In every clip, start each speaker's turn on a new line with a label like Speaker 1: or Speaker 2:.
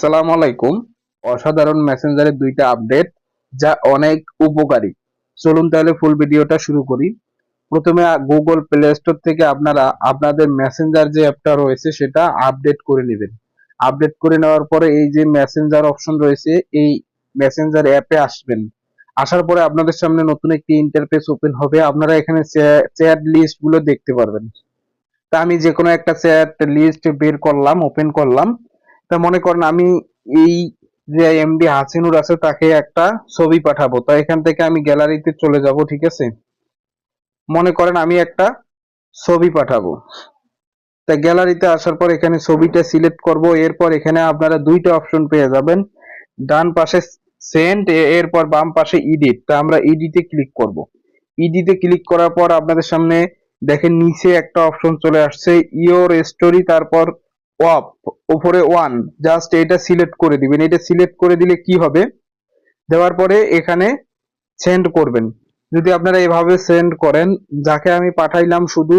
Speaker 1: আসসালামু আলাইকুম। অসাধারণ মেসেঞ্জারের দুইটা আপডেট, যা অনেক উপকারী। চলুন তাহলে ফুল ভিডিওটা শুরু করি। প্রথমে গুগল প্লে স্টোর থেকে আপনারা আপনাদের মেসেঞ্জার যে অ্যাপটা রয়েছে, সেটা আপডেট করে নেবেন। আপডেট করে নেওয়ার পরে এই যে মেসেঞ্জার অপশন রয়েছে, এই মেসেঞ্জার অ্যাপে আসবেন। আসার পরে আপনাদের সামনে নতুন একটি ইন্টারফেস ওপেন হবে। আপনারা এখানে চ্যাট লিস্টগুলো দেখতে পারবেন। তা আমি যে কোনো একটা চ্যাট লিস্ট বের করলাম ওপেন করলাম। তা মনে করেন আমি এই যে এমডি হাসিনুর আছে, তাকে একটা ছবি পাঠাবো। তা এখান থেকে আমি গ্যালারিতে চলে যাব, ঠিক আছে? মনে করেন আমি একটা ছবি পাঠাবো। তা গ্যালারিতে আসার পর এখানে ছবিটা সিলেক্ট করব, এরপর এখানে আপনারা দুইটা অপশন পেয়ে যাবেন। ডান পাশে সেন্ড এরপর বাম পাশে ইডিট। তা আমরা ইডিটে ক্লিক করব। ইডিটে ক্লিক করার পর আপনাদের সামনে দেখেন নিচে একটা অপশন চলে আসছে, ইওর স্টোরি, তারপর অফ উপরে ওয়ান জাস্ট এটা সিলেক্ট করে দিবেন। এটা সিলেক্ট করে দিলে কি হবে? দেওয়ার পরে এখানে সেন্ড করবেন। যদি আপনারা এভাবে সেন্ড করেন, যাকে আমি পাঠাইলাম শুধু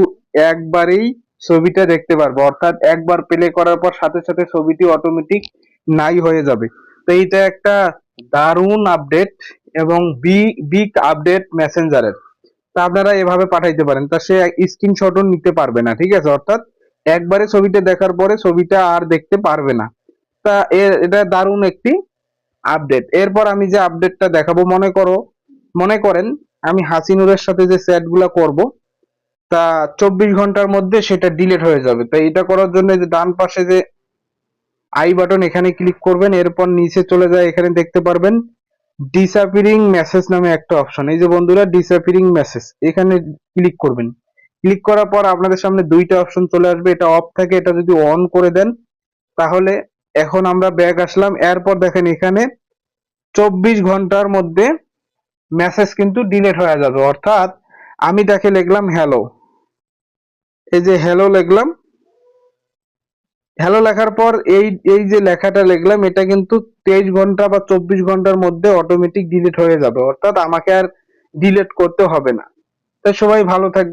Speaker 1: একবারেই ছবিটা দেখতে পারব। অর্থাৎ একবার প্লে করার পর সাথে সাথে ছবিটি অটোমেটিক নাই হয়ে যাবে। তো এইটা একটা দারুণ আপডেট এবং বিগ আপডেট মেসেঞ্জারের তা আপনারা এভাবে পাঠাইতে পারেন। তা সে স্ক্রিনশটও নিতে পারবে না, ঠিক আছে? অর্থাৎ একবারে ছবিটা দেখার পরে ছবিটা আর দেখতে পারবে না। তা এটা দারুণ একটি আপডেট এরপর আমি যে আপডেটটা দেখাবো, মনে করো, মনে করেন আমি হাসিনুরের সাথে যে চ্যাটগুলা করব, তা চব্বিশ ঘণ্টার মধ্যে সেটা ডিলিট হয়ে যাবে। তো এটা করার জন্য যে ডান পাশে যে আই বাটন এখানে ক্লিক করবেন, এরপর নিচে চলে যায়, এখানে দেখতে পারবেন ডিসঅ্যাপিয়ারিং মেসেজ নামে একটা অপশন এই যে বন্ধুরা ডিসঅ্যাপিয়ারিং মেসেজ এখানে ক্লিক করবেন। ক্লিক করার পর আপনাদের সামনে দুইটা অপশন চলে আসবে। এটা অফ থাকে, এটা যদি অন করে দেন, তাহলে এখন আমরা ব্যাক আসলাম। এরপর দেখেন এখানে চব্বিশ ঘণ্টার মধ্যে মেসেজ কিন্তু ডিলিট হয়ে যাবে। অর্থাৎ আমি তাকে লিখলাম হ্যালো। এই যে হ্যালো লিখলাম। হ্যালো লেখার পর এই এই যে লেখাটা লিখলাম, এটা কিন্তু তেইশ ঘণ্টা বা চব্বিশ ঘণ্টার মধ্যে অটোমেটিক ডিলিট হয়ে যাবে। অর্থাৎ আমাকে আর ডিলিট করতে হবে না। তাই সবাই ভালো থাকবে